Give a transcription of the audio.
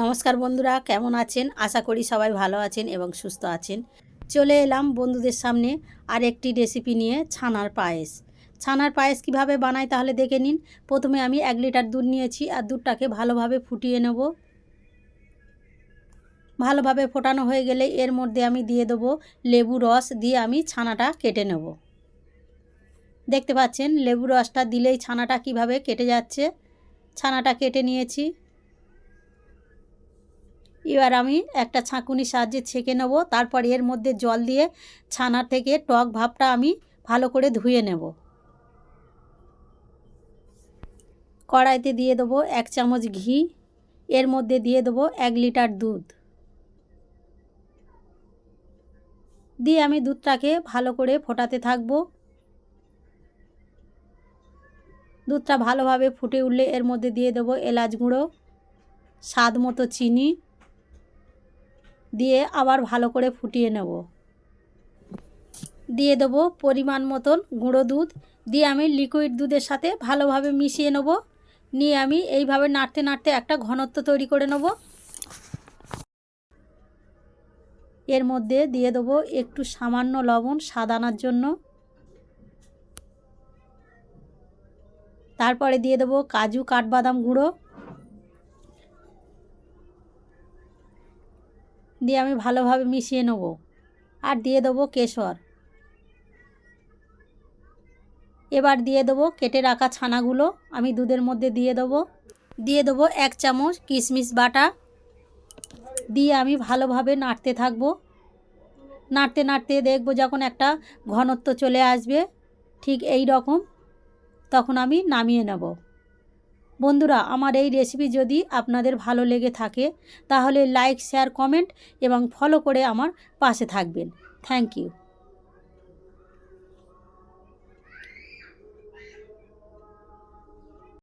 নমস্কার বন্ধুরা, কেমন আছেন? আশা করি সবাই ভালো আছেন এবং সুস্থ আছেন। চলে এলাম বন্ধুদের সামনে আর একটি রেসিপি নিয়ে ছানার পায়েস। ছানার পায়েস কীভাবে বানাই তাহলে দেখে নিন। প্রথমে আমি এক লিটার দুধ নিয়েছি আর দুধটাকে ভালোভাবে ফুটিয়ে নেব। ভালোভাবে ফোটানো হয়ে গেলে এর মধ্যে আমি দিয়ে দেবো লেবু রস দিয়ে আমি ছানাটা কেটে নেব। দেখতে পাচ্ছেন, লেবু রসটা দিলেই ছানাটা কীভাবে কেটে যাচ্ছে। ছানাটা কেটে নিয়েছি। এবার আমি একটা ছাঁকুনির সাহায্যে ছেঁকে নেব, তারপর এর মধ্যে জল দিয়ে ছানা থেকে টক ভাবটা আমি ভালো করে ধুয়ে নেব। কড়াইতে দিয়ে দেবো এক চামচ ঘি, এর মধ্যে দিয়ে দেবো এক লিটার দুধ। দিয়ে আমি দুধটাকে ভালো করে ফোটাতে থাকব। দুধটা ভালোভাবে ফুটে উঠলে এর মধ্যে দিয়ে দেবো এলাচ গুঁড়ো, স্বাদ মতো চিনি দিয়ে আবার ভালো করে ফুটিয়ে নেব। দিয়ে দেবো পরিমাণ মতন গুঁড়ো দুধ। দিয়ে আমি লিকুইড দুধের সাথে ভালোভাবে মিশিয়ে নেব। নিয়ে আমি এইভাবে নাড়তে নাড়তে একটা ঘনত্ব তৈরি করে নেব। এর মধ্যে দিয়ে দেবো একটু সামান্য লবণ স্বাদ আনার জন্য। তারপরে দিয়ে দেবো কাজু কাঠবাদাম গুঁড়ো। দিয়ে আমি ভালোভাবে মিশিয়ে নেব। আর দিয়ে দেবো কেশর। এবার দিয়ে দেবো কেটে রাখা ছানাগুলো, আমি দুধের মধ্যে দিয়ে দেবো। দিয়ে দেবো এক চামচ কিশমিশ বাটা। দিয়ে আমি ভালোভাবে নাড়তে থাকব। নাড়তে নাড়তে দেখব যখন একটা ঘনত্ব চলে আসবে, ঠিক এই রকম, তখন আমি নামিয়ে নেব। বন্ধুরা, আমার এই রেসিপি যদি আপনাদের ভালো লেগে থাকে, তাহলে লাইক শেয়ার কমেন্ট এবং ফলো করে আমার পাশে থাকবেন। Thank you